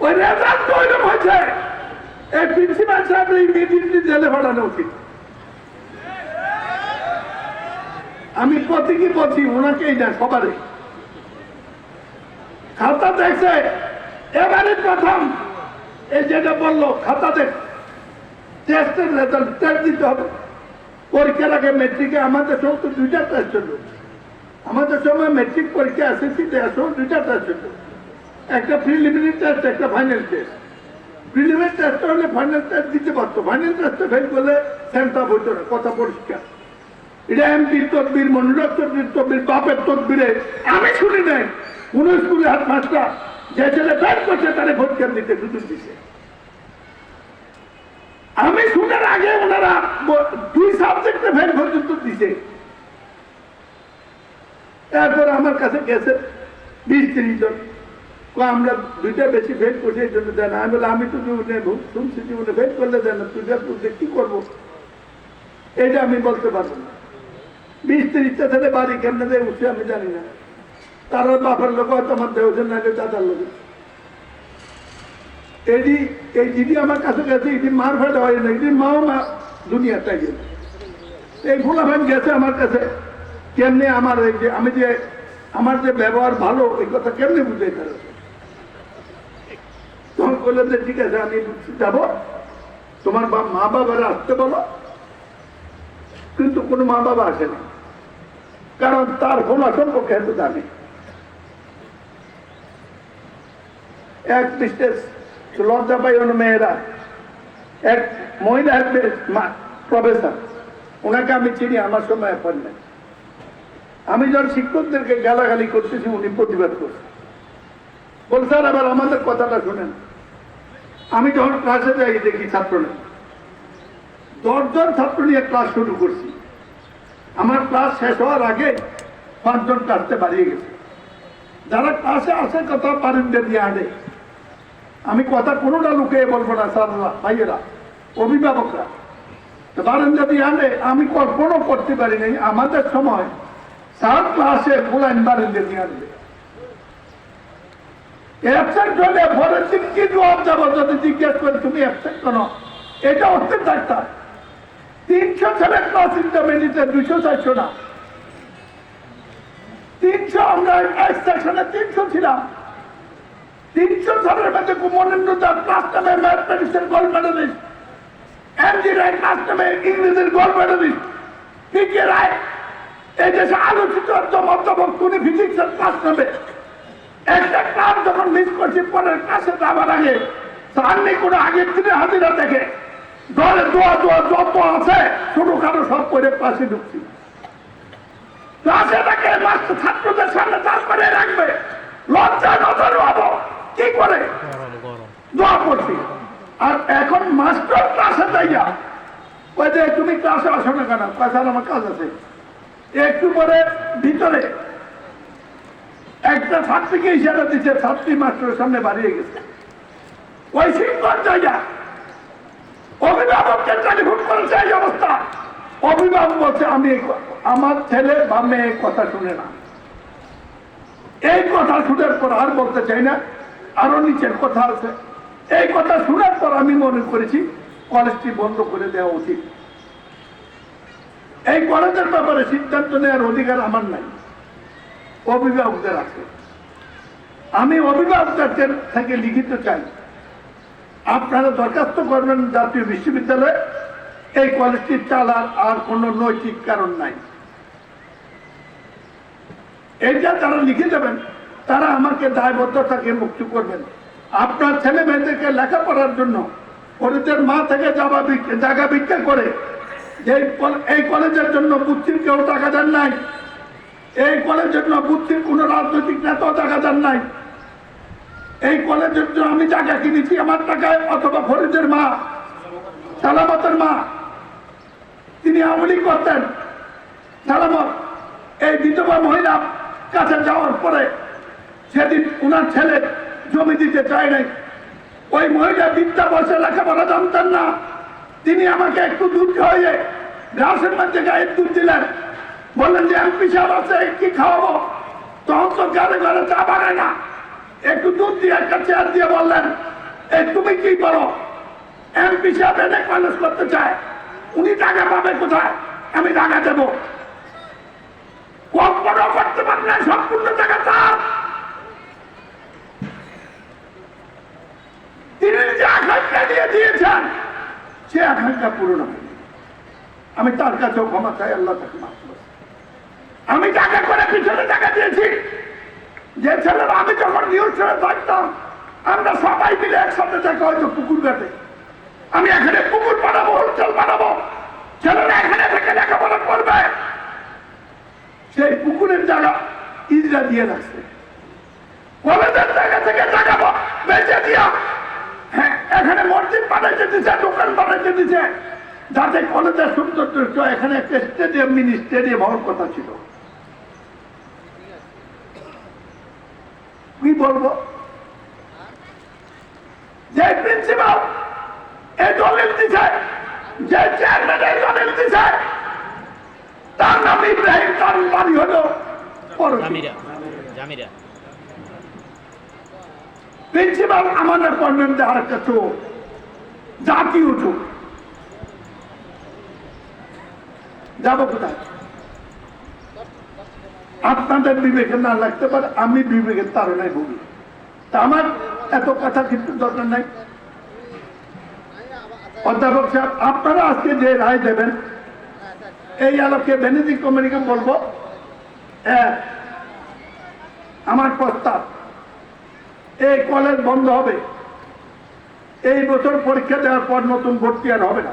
ওই রেজাল্ট তৈরি হয়েছে আমি প্রতীকী বলছি ওনাকেই না, সবারই। খাতা দেখছে, এবারে প্রথম এই যেটা বলল, খাতা দেখ। রেজাল্ট দিতে হবে। পরীক্ষার আগে মেট্রিকে আমাদের সব তো দুইটা টেস্ট হলো আমাদের সময় মেট্রিক পরীক্ষা এসএসসি দেড়শো দুইটা টেস্ট হলো একটা প্রিলিমিনারি টেস্ট একটা ফাইনাল টেস্ট প্রিলিমিনারি টেস্ট হলে ফাইনাল টেস্ট দিতে পারতো। ফাইনাল টেস্টে ফেল করলে সেন্টার হইতো না, কথা পরিষ্কার। এটা এমপির তদবির মনোরক তদবির তদবির, বাপের তদবিরে। আমি শুনি নাই, কোন স্কুলে হাত মাস্টার যে ছেলে ব্যাট করছে তারে ভোট কেন্দ্র দিতে সুযোগ দিছে? আমি শুনার আগে ওনারা দুই সাবজেক্টে ফেল পর্যন্ত দিছে। তারপর আমার কাছে গেছে বিশ তিরিশ জন। আমরা দুইটা বেশি ফেল করছি এই জন্য দেন আমি বলে আমি তো জীবনে শুনছি জীবনে ফেল করলে দেন না তুই তুই কি করব? এটা আমি বলতে পারব না। বিশ তিরিশটা ছেলে বাড়ি কেমনে দিয়ে উঠছে আমি জানি না। তার বাপের লোক হয়তো আমার দেওছেন না দাদার লোক। এটি, এই দিদি আমার কাছে গেছে, এটি মার ফেট হয় না, এটি মাও মা দুনিয়াটাই গেছে এই ভোলাভান গেছে আমার কাছে। কেমনে আমার এই যে, আমি যে, আমার যে ব্যবহার ভালো, এই কথা কেমনে বুঝাই তারা তখন যে, ঠিক আছে, আমি যাব। তোমার বা- মা বাবারা আসতে বলো। কিন্তু কোনো মা বাবা আসে না। কারণ তার ভোলা সম্পর্কে এত জানে। এক বিশেষ লজ্জা পাই অন্য মেয়েরা এক মহিলা প্রফেসর, ওনাকে আমি চিনি, আমার সময় অ্যাপয়েন্টমেন্ট আমি যখন শিক্ষকদেরকে গালাগালি করতেছি, উনি প্রতিবাদ করছে বল স্যার আবার আমাদের কথাটা শুনেন। আমি যখন ক্লাসে যাই, দেখি ছাত্র নেই দশজন ছাত্র নিয়ে ক্লাস শুরু করছি। আমার ক্লাস শেষ হওয়ার আগে পাঁচজন ক্লাসতে বাড়িয়ে গেছে। যারা ক্লাসে আসে কথা পারেন্টে দিয়ে আনে। আমি কথা কোনোটা লুকিয়ে বলব না, স্যাররা, ভাইয়েরা, অভিভাবকরা। বারান্দা দিয়ে আনে, আমি কল্পনা করতে পারি নাই। আমাদের সময় স্যার ক্লাসে ফুলাইন বারান্দা দিয়ে আনবে। অ্যাবসেন্ট হলে পরের দিন কি জবাব যাব তুমি অ্যাবসেন্ট কেন? এটা তিনশো ছেলে ক্লাস ইন্টারমিডিয়েটে দুশো চারশো না। তিনশো আমরা তিনশো ছিলাম। মধ্যে কুমরেন্দ্র দাস ক্লাস নামে রায় ক্লাস নামে ইংরেজির গোল্ড মেডেলিস্ট পিকে রায় এই দেশে আলোচিত অধ্যাপক উনি ফিজিক্সের ক্লাস একটা ক্লাস যখন মিস করছি, পরের ক্লাসে যাবার আগে সামনে কোনো হাজিরা দেখে। দোয়া দোয়া, যত আছে সব করে ক্লাসে ঢুকছি। লজ্জা কি করে? আর এখন মাস্টার ওই যে, তুমি না কেন? কাছে আমার কাজ আছে। একটু পরে ভিতরে একটা ছাত্রীকে ইশারা দিচ্ছে, ছাত্রী মাস্টারের সামনে বাড়িয়ে গেছে। ওই শিক্ষক জায়গা। অভিভাবককে টেলিফোন করেছে এই অবস্থা। অভিভাবক বলছে, আমি আমার ছেলে বা মেয়ে কথা শুনে না। এই কথা শোনার পর আর বলতে চাই না, আরও নিচের কথা আছে। এই কথা শোনার পর আমি মনে করেছি, কলেজটি বন্ধ করে দেওয়া উচিত। এই কলেজের ব্যাপারে সিদ্ধান্ত নেওয়ার অধিকার আমার নাই। অভিভাবকদের আছে। আমি অভিভাবকদের থেকে লিখিত চাই, আপনারা দরখাস্ত করবেন জাতীয় বিশ্ববিদ্যালয়ে, এই কলেজটি চালার আর কোনো নৈতিক কারণ নাই। এইটা তারা লিখে দেবেন, তারা আমাকে দায়বদ্ধতাকে মুক্ত করবেন। আপনার ছেলে মেয়েদেরকে লেখাপড়ার জন্য ওদের মা থেকে যাবা জায়গা ভিক্ষা করে যে এই কলেজের জন্য বুদ্ধির কেউ টাকা দেন নাই এই কলেজের জন্য বুদ্ধির কোন রাজনৈতিক নেতাও টাকা যান নাই। এই কলেজের জন্য আমি জায়গা কিনেছি আমার টাকায় অথবা ফরিদের মা, সালামতের মা। তিনি আওয়ামী করতেন। সালামত, এই বিধবা মহিলা কাছে যাওয়ার পরে সেদিন উনার ছেলে জমি দিতে চায় নাই। ওই মহিলা বিদ্যা বসে লেখাপড়া জানতেন না। তিনি আমাকে একটু দুধ হয়ে গ্রাসের মধ্যে গায়ে দুধ দিলেন। বললেন যে, এমপি সাহেব আছে, কি খাওয়াবো? তখন তো ঘরে ঘরে চা বানায় না। একটু দুধ দিয়ে, একটা চেয়ার দিয়ে বললেন এই তুমি কি করো? এমপি সাহেব এনে কলেজ করতে চায়, উনি টাকা পাবে কোথায়? আমি টাকা দেব। কল্পনা করতে পারলে সম্পূর্ণ টাকা তার। তিনি যে আকাঙ্ক্ষা দিয়ে দিয়েছেন, সে আকাঙ্ক্ষা পূরণ হয়নি আমি তার কাছেও ক্ষমা চাই, আল্লাহ তাকে। আমি টাকা করে পিছনে টাকা দিয়েছি। যে ছেলেরা, আমি যখন নিউজ ছেড়ে থাকতাম, আমরা সবাই মিলে একসাথে দেখা হয়তো পুকুর ঘাটে। আমি এখানে পুকুর বানাবো, হোটেল বানাবো। ছেলেরা এখানে থেকে লেখাপড়া করবে। সেই পুকুরের জায়গা ইজরা দিয়ে রাখছে। কলেজের জায়গা থেকে টাকা বেঁচে দিয়া। হ্যাঁ এখানে মসজিদ বানাইতে দিছে, দোকান বানাইতে দিছে। যাতে কলেজের সৌন্দর্য এখানে একটা স্টেডিয়াম মিনি স্টেডিয়াম হওয়ার কথা ছিল কি বলব? যে প্রিন্সিপাল এই দলিল দিছে যে চেয়ারম্যান এই দলিল দিছে তার নাম ইব্রাহিম তার বাড়ি হলো প্রিন্সিপাল আমাদের আর একটা জাতীয় চোর যাব কোথায়? আপনাদের বিবেকে না লাগতে পারে, আমি বিবেকের তারণায় ভুগি। তা আমার এত কথা কিন্তু দরকার নাই। অধ্যাপক সাহেব, আপনারা আজকে যে রায় দেবেন, এই আলোকে বেনেদিক কমিটিকে বলব আমার প্রস্তাব, এই কলেজ বন্ধ হবে, এই বছর পরীক্ষা দেওয়ার পর নতুন ভর্তি আর হবে না।